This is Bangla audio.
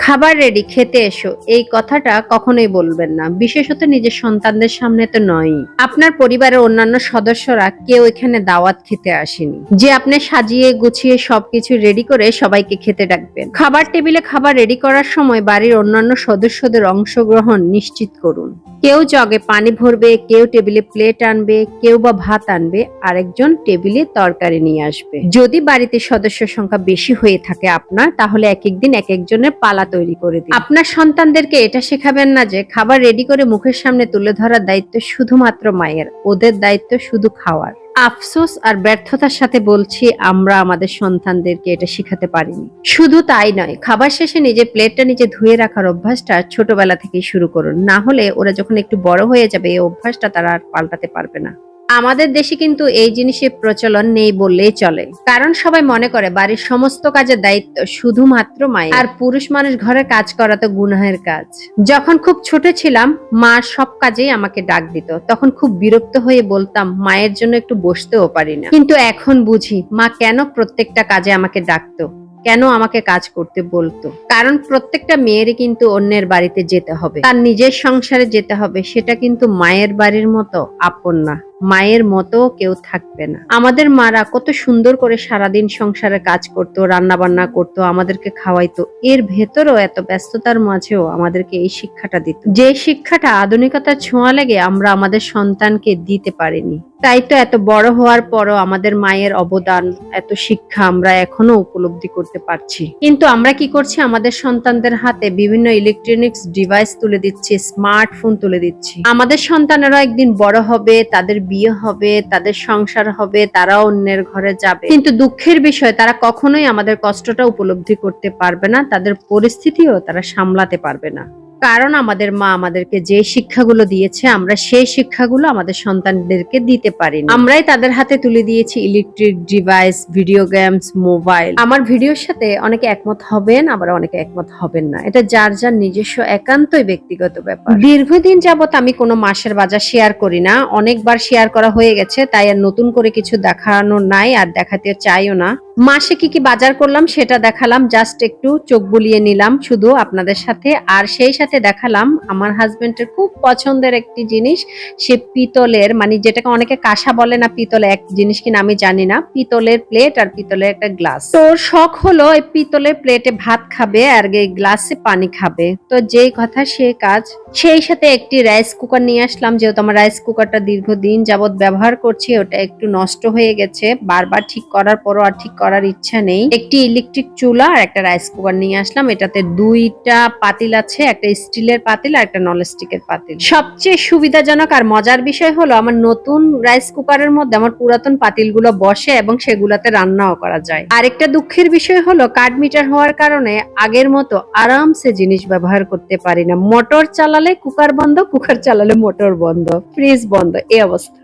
খাবার রেডি খেতে এসো। এই কথাটা কখনোই বলবেন না। বিশেষত নিজের সন্তানদের সামনে তো নয় আপনার পরিবারের অন্যান্য সদস্যরা কেউ এখানে দাওয়াত খেতে আসেনি। যে আপনি সাজিয়ে গুছিয়ে সবকিছু রেডি করে সবাইকে খেতে ডাকবেন। খাবার টেবিলে খাবার রেডি করার সময় বাড়ির অন্যান্য সদস্যদের অংশগ্রহণ নিশ্চিত করুন। কেউ জগে পানি ভরবে, কেউ টেবিলে প্লেট আনবে, কেউ বা ভাত আনবে, আরেকজন টেবিলে তরকারি নিয়ে আসবে। যদি বাড়িতে সদস্য সংখ্যা বেশি হয়ে থাকে আপনার, তাহলে এক এক দিন এক একজনের পালা তৈরি করে দিন। আপনার সন্তানদেরকে এটা শেখাবেন না যে খাবার রেডি করে মুখের সামনে তুলে ধরার দায়িত্ব শুধুমাত্র মায়ের, ওদের দায়িত্ব শুধু খাওয়ার। আফসোস আর ব্যর্থতার সাথে বলছি, আমরা আমাদের সন্তানদেরকে এটা শেখাতে পারিনি। শুধু তাই নয়, খাবার শেষে নিজের প্লেটটা নিজে ধুয়ে রাখার অভ্যাসটা ছোটবেলা থেকেই শুরু করুন। না হলে ওরা যখন একটু বড় হয়ে যাবে, এই অভ্যাসটা তারা আর পাল্টাতে পারবে না। আমাদের দেশে কিন্তু এই জিনিসের প্রচলন নেই বললেই চলে। কারণ সবাই মনে করে, বাড়ির সমস্ত কাজের দায়িত্ব শুধুমাত্র মায়ের। আর পুরুষ মানুষ ঘরে কাজ করা তো গুনাহের কাজ। যখন খুব ছোট ছিলাম, মা সব কাজেই আমাকে ডাক দিত। তখন খুব বিরক্ত হয়ে বলতাম, মায়ের জন্য একটু বসতেও পারি না। কিন্তু এখন বুঝি, মা কেন প্রত্যেকটা কাজে আমাকে ডাকতো? কেন আমাকে কাজ করতে বলতো? কারণ প্রত্যেকটা মেয়েরই কিন্তু অন্যের বাড়িতে যেতে হবে। তার নিজের সংসারে যেতে হবে, সেটা কিন্তু মায়ের বাড়ির মতো আপন না। মায়ের মতো কেউ থাকবে না। আমাদের মারা কত সুন্দর করে সারাদিন সংসারে কাজ করতো রান্না বান্না করতো, আমাদেরকে খাওয়াইতো। এর ভেতরেও এত ব্যস্ততার মাঝেও আমাদেরকে এই শিক্ষাটা দিত। যে শিক্ষাটা আধুনিকতার ছোঁয়া লেগে আমরা আমাদের সন্তানকে দিতে পারিনি। তাই তো এত বড় হওয়ার পরও আমাদের মায়ের অবদান, এত শিক্ষা আমরা এখনও উপলব্ধি করতে পারছি। কিন্তু আমরা কি করছি? আমাদের সন্তানদের হাতে বিভিন্ন ইলেকট্রনিক্স ডিভাইস তুলে দিচ্ছি স্মার্টফোন তুলে দিচ্ছি। আমাদের সন্তানেরা একদিন বড় হবে, তাদের বিয়ে হবে, তাদের সংসার হবে তারা অন্যের ঘরে যাবে। কিন্তু দুঃখের বিষয়, তারা কখনোই আমাদের কষ্টটা উপলব্ধি করতে পারবে না, তাদের পরিস্থিতিও তারা সামলাতে পারবে না। কারণ আমাদের মা আমাদেরকে যে শিক্ষাগুলো দিয়েছে, আমরা সেই শিক্ষাগুলো আমাদের সন্তানদেরকে দিতে পারি আমরাই তাদের হাতে তুলে দিয়েছি electric device video games mobile আমার ভিডিওর সাথে অনেকে একমত হবেন, আবার অনেকে একমত হবেন না। এটা যার যার নিজস্ব একান্তই ব্যক্তিগত ব্যাপার। দীর্ঘদিন যাবত আমি কোনো মাসের বাজার শেয়ার করি না। অনেকবার শেয়ার করা হয়ে গেছে, তাই আর নতুন করে কিছু দেখানো নাই, আর দেখাতে চাইও না। মাসে কি কি বাজার করলাম সেটা দেখালাম জাস্ট একটু চোখ বুলিয়ে নিলাম, শুধু আপনাদের সাথে। আর সেই সাথে দেখালাম, আমার হাজবেন্ডের খুব পছন্দের একটি জিনিস, সে পিতলের মানে যেটাকে অনেকে কাঁসা বলে না, পিতলে এক জিনিস কিনা আমি জানি না, পিতলের প্লেট আর পিতলের একটা গ্লাস তো শখ হলো এই পিতলের প্লেটে ভাত খাবে আর এই গ্লাসে পানি খাবে। তো যেই কথা সে কাজ, সেই সাথে একটি রাইস কুকার নিয়ে আসলাম, যেহেতু আমার রাইস কুকারটা দীর্ঘদিন যাবত ব্যবহার করছি, ওটা একটু নষ্ট হয়ে গেছে, বারবার ঠিক করার পরও আর ঠিক করার ইচ্ছা নেই। একটি ইলেকট্রিক চুলা আর একটা রাইস কুকার নিয়ে আসলাম, এটাতে দুইটা পাতিল আছে, একটা স্টিলের পাতিল আর একটা ননস্টিকের পাতিল। সবচেয়ে সুবিধাজনক আর মজার বিষয় হলো আমার নতুন রাইস কুকারের মধ্যে আমার পুরাতন পাতিলগুলো বসে এবং সেগুলোতে রান্নাও করা যায়। আরেকটা দুঃখের বিষয় হলো কাঠ মিটার হওয়ার কারণে আগের মতো আরামসে জিনিস ব্যবহার করতে পারি না। মোটর চালালে কুকার বন্ধ, কুকার চালালে মোটর বন্ধ, ফ্রিজ বন্ধ, এই অবস্থা।